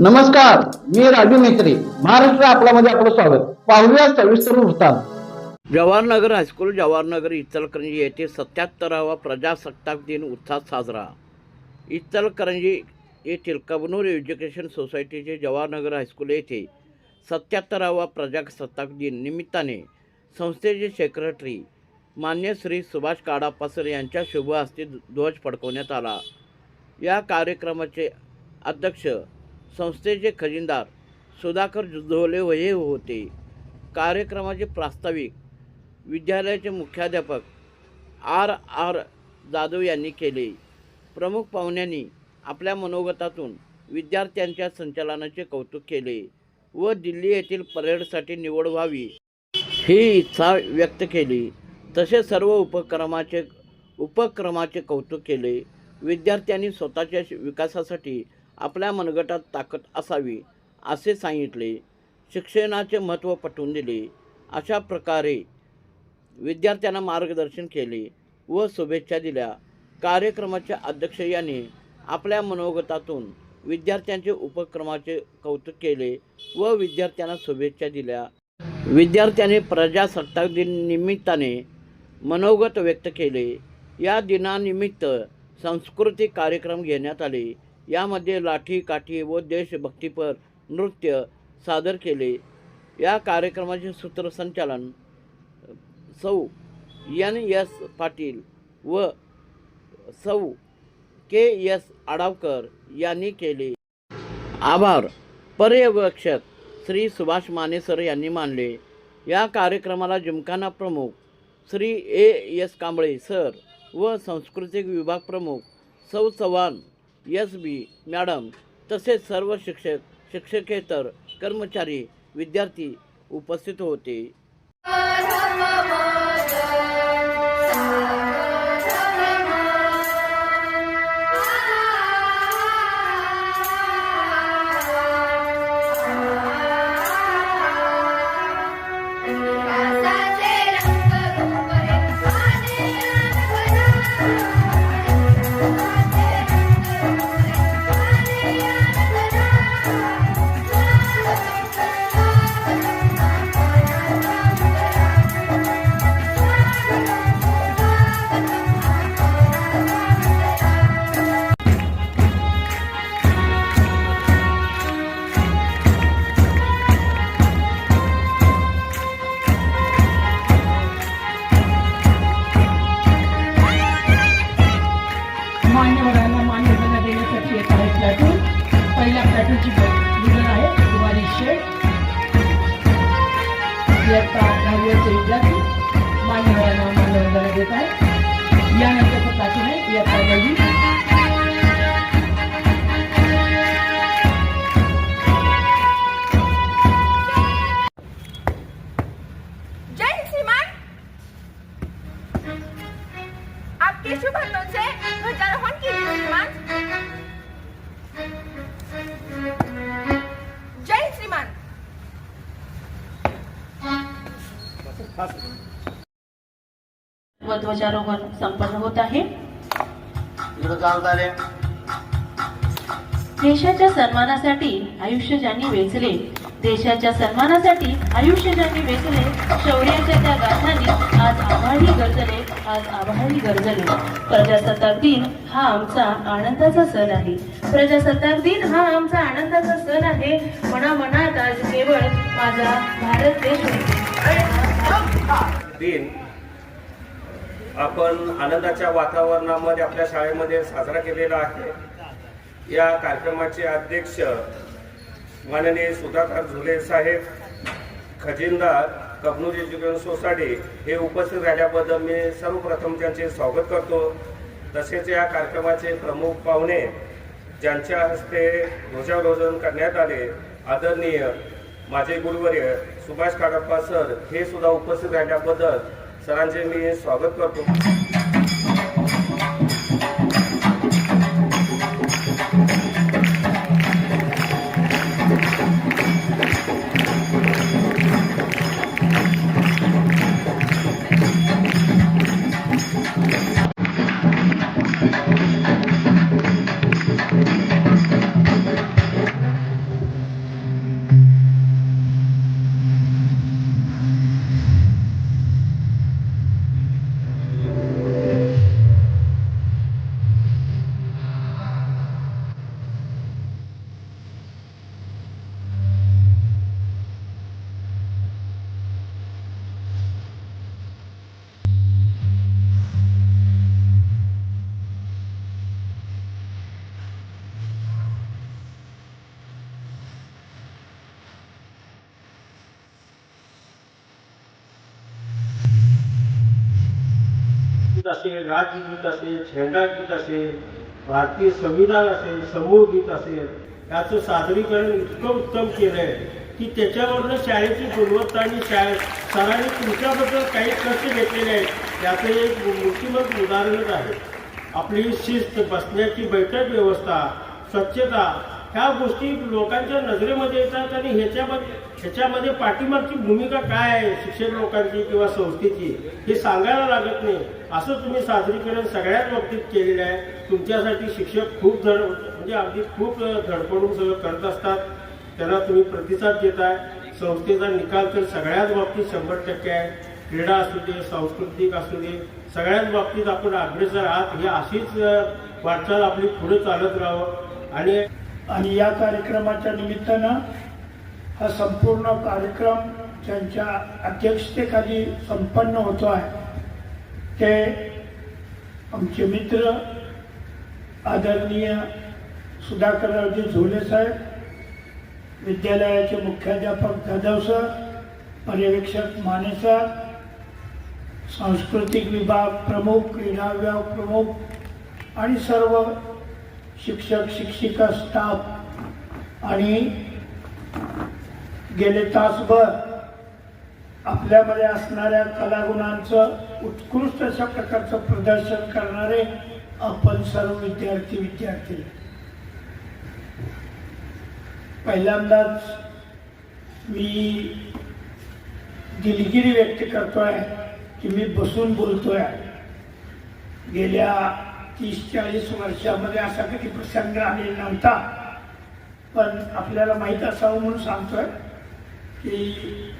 नमस्कार मी राजू मेत्री महाराष्ट्र आपल्यामध्ये आपलं स्वागत. पाहूया सविस्तर वृत्तांत. जवाहरनगर हायस्कूल जवाहरनगर इचलकरंजी येथे सत्याहत्तरावा प्रजासत्ताक दिन उत्साहात साजरा. इचलकरंजी येथील कबनूर एज्युकेशन सोसायटीचे जवाहरनगर हायस्कूल येथे सत्याहत्तरावा प्रजासत्ताक दिन निमित्ताने संस्थेचे सेक्रेटरी मान्य श्री सुभाष काडापासर यांच्या शुभ हस्ते ध्वज फडकवण्यात आला. या कार्यक्रमाचे अध्यक्ष संस्थेचे खजिनदार सुधाकर जुधोले हे होते. कार्यक्रमाचे प्रास्ताविक विद्यालयाचे मुख्याध्यापक आर आर जाधव यांनी केले. प्रमुख पाहुण्यांनी आपल्या मनोगतातून विद्यार्थ्यांच्या संचलनाचे कौतुक केले व दिल्ली येथील परेडसाठी निवड व्हावी ही इच्छा व्यक्त केली. तसेच सर्व उपक्रमाचे उपक्रमाचे कौतुक केले. विद्यार्थ्यांनी स्वतःच्या विकासासाठी आपल्या मनगटात ताकद असावी असे सांगितले. शिक्षणाचे महत्त्व पटवून दिले. अशा प्रकारे विद्यार्थ्यांना मार्गदर्शन केले व शुभेच्छा दिल्या. कार्यक्रमाच्या अध्यक्ष यांनी आपल्या मनोगतातून विद्यार्थ्यांचे उपक्रमाचे कौतुक केले व विद्यार्थ्यांना शुभेच्छा दिल्या. विद्यार्थ्यांनी प्रजासत्ताक दिन निमित्ताने मनोगत व्यक्त केले. या दिनानिमित्त सांस्कृतिक कार्यक्रम घेण्यात आले. यामध्ये लाठी काठी व देशभक्तीपर नृत्य सादर केले. या कार्यक्रमाचे सूत्रसंचालन सौ एन एस पाटील व सौ के एस आडावकर यांनी केले. आभार. पर्यवेक्षक श्री सुभाष मानेसर यांनी मानले. या कार्यक्रमाला जिमखाना प्रमुख Shri A S Kamble sir व सांस्कृतिक विभाग प्रमुख सौ चव्हाण एस बी मॅडम तसेच सर्व शिक्षक शिक्षकेतर कर्मचारी विद्यार्थी उपस्थित होते. इयत्ता दहावीचे विद्यार्थी मान्यवरांना मान्यवंदना देत आहे. यानंतरचं इयत्ता आपके शुभ से ध्वजारोहण श्रीमान. व ध्वजारोहण संपन्न होत आहे. देशाच्या सन्मानासाठी आयुष्य ज्यांनी वेचले. देशाच्या सन्मानासाठी आयुष्य ज्यांनी वेचले. शौर्याच्या त्या गाथांनी आज आभाळी गरजले. आज आभाळी गरजले. प्रजासत्ताक दिन हा आमचा आनंदाचा सण आहे. प्रजासत्ताक दिन हा आमचा आनंदाचा सण आहे. मनामनात आज केवळ माझा भारत देश होते. दिन आपण आनंदाच्या वातावरणामध्ये आपल्या शाळेमध्ये साजरा केलेला आहे. या कार्यक्रमाचे अध्यक्ष माननीय सुधाकर झुले साहेब खजिनदार कबनूर एज्युकेशन सोसायटी हे उपस्थित राहिल्याबद्दल मी सर्वप्रथम त्यांचे स्वागत करतो. तसेच या कार्यक्रमाचे प्रमुख पाहुणे ज्यांच्या हस्ते ध्वजारोहण करण्यात आले आदरणीय माझे गुरुवर्य सुभाष काडप्पा सर हे सुद्धा उपस्थित राहिल्याबद्दल सरांचे मी स्वागत करतो. गीत असेल राजगीत असेल झेंडा गीत असेल भारतीय संविधान असेल समूह गीत असेल याचं सादरीकरण इतकं उत्तम केलं आहे की त्याच्यावरनं शाळेची गुणवत्ता आणि शाळे सरांनी तुमच्याबद्दल काही कष्ट घेतलेले आहेत याचं एक मूर्तिमंत उदाहरणच आहे. आपली शिस्त बसण्याची बैठक व्यवस्था स्वच्छता ह्या गोष्टी लोकांच्या नजरेमध्ये येतात आणि ह्याच्यामध्ये ह्याच्यामध्ये पाठीमागची भूमिका काय आहे शिक्षक लोकांची किंवा संस्थेची हे सांगायला लागत नाही. असं तुम्ही सादरीकरण सगळ्याच बाबतीत केलेलं आहे. तुमच्यासाठी शिक्षक खूप धड म्हणजे अगदी खूप धडपडून सगळं करत असतात. त्यांना तुम्ही प्रतिसाद देताय. संस्थेचा निकाल तर सगळ्याच बाबतीत शंभर टक्के आहे. क्रीडा असू दे सांस्कृतिक असू दे सगळ्याच बाबतीत आपण अग्रेसर आहात. ही अशीच वाटचाल आपली पुढे चालत राहावं. आणि आणि या कार्यक्रमाच्या निमित्तानं हा संपूर्ण कार्यक्रम ज्यांच्या अध्यक्षतेखाली संपन्न होतो आहे ते आमचे मित्र आदरणीय सुधाकररावजी झोले साहेब विद्यालयाचे मुख्याध्यापक जाधव सर पर्यवेक्षक माने सर सांस्कृतिक विभाग प्रमुख क्रीडा विभाग प्रमुख आणि सर्व शिक्षक शिक्षिका स्टाफ आणि गेले तासभर आपल्यामध्ये असणाऱ्या कलागुणांचं उत्कृष्ट अशा प्रकारचं प्रदर्शन करणारे आपण सर्व विद्यार्थी विद्यार्थी. पहिल्यांदाच मी दिलगिरी व्यक्त करतोय की मी बसून बोलतोय. गेल्या तीस चाळीस वर्षामध्ये असा कधी प्रसंग आलेला नव्हता. पण आपल्याला माहीत असावं म्हणून सांगतोय की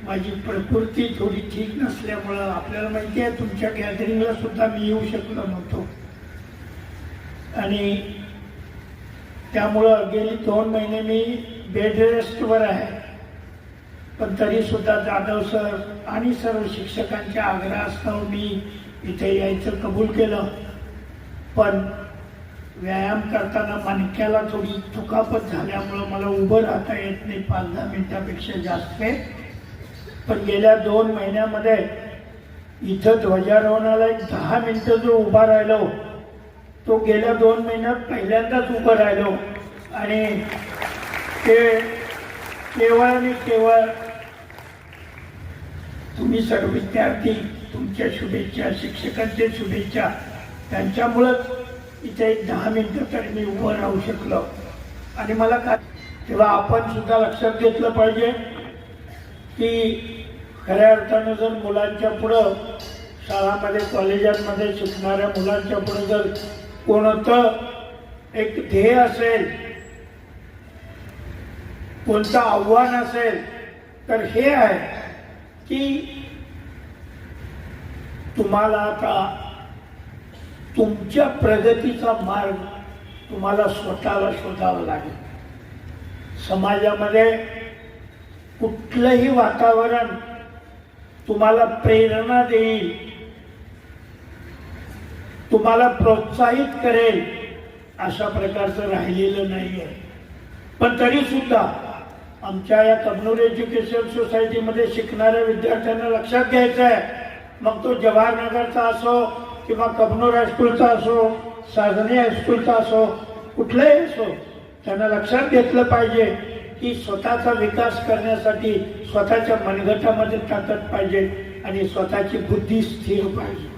माझी प्रकृती थोडी ठीक नसल्यामुळं आपल्याला माहिती आहे तुमच्या गॅदरिंगला सुद्धा मी येऊ शकलो नव्हतो. आणि त्यामुळं गेली दोन महिने मी बेड रेस्टवर आहे. पण तरी सुद्धा जाधव सर आणि सर्व शिक्षकांच्या आग्रहास्तव मी इथे यायचं कबूल केलं. पण व्यायाम करताना मणक्याला थोडी दुखापत झाल्यामुळं मला उभं राहता येत नाही पाच दहा मिनिटापेक्षा जास्त. पण गेल्या दोन महिन्यामध्ये इथं ध्वजारोहणाला एक दहा मिनटं जो उभा राहिलो तो गेल्या दोन महिन्यात पहिल्यांदाच उभं राहिलो. आणि ते केवळ आणि केवळ तुम्ही सर्व विद्यार्थी तुमच्या शुभेच्छा शिक्षकांच्या शुभेच्छा त्यांच्यामुळंच इथे एक दहा मिनटं तरी मी उभं राहू शकलो. आणि मला का तेव्हा आपण सुद्धा लक्षात घेतलं पाहिजे की खऱ्या अर्थानं जर मुलांच्या पुढं शाळामध्ये कॉलेजांमध्ये शिकणाऱ्या मुलांच्या पुढं जर कोणतं एक ध्येय असेल कोणतं आव्हान असेल तर हे आहे की तुम्हाला आता तुमच्या प्रगतीचा मार्ग तुम्हाला स्वतःला शोधावा लागेल. समाजामध्ये कुठलंही वातावरण तुम्हाला प्रेरणा देईल तुम्हाला प्रोत्साहित करेल अशा प्रकारचं राहिलेलं नाही आहे पण तरी सुद्धा आमच्या या कबनूर एज्युकेशन सोसायटीमध्ये शिकणाऱ्या विद्यार्थ्यांना लक्षात घ्यायचं आहे मग तो जवाहरनगरचा असो किंवा कबनूर हायस्कूलचा असो साधने हायस्कूलचा असो कुठलाही असो त्यांना लक्षात घेतलं पाहिजे की स्वतःचा विकास करण्यासाठी स्वतःच्या मनगटामध्ये ताकद पाहिजे आणि स्वतःची बुद्धी स्थिर पाहिजे.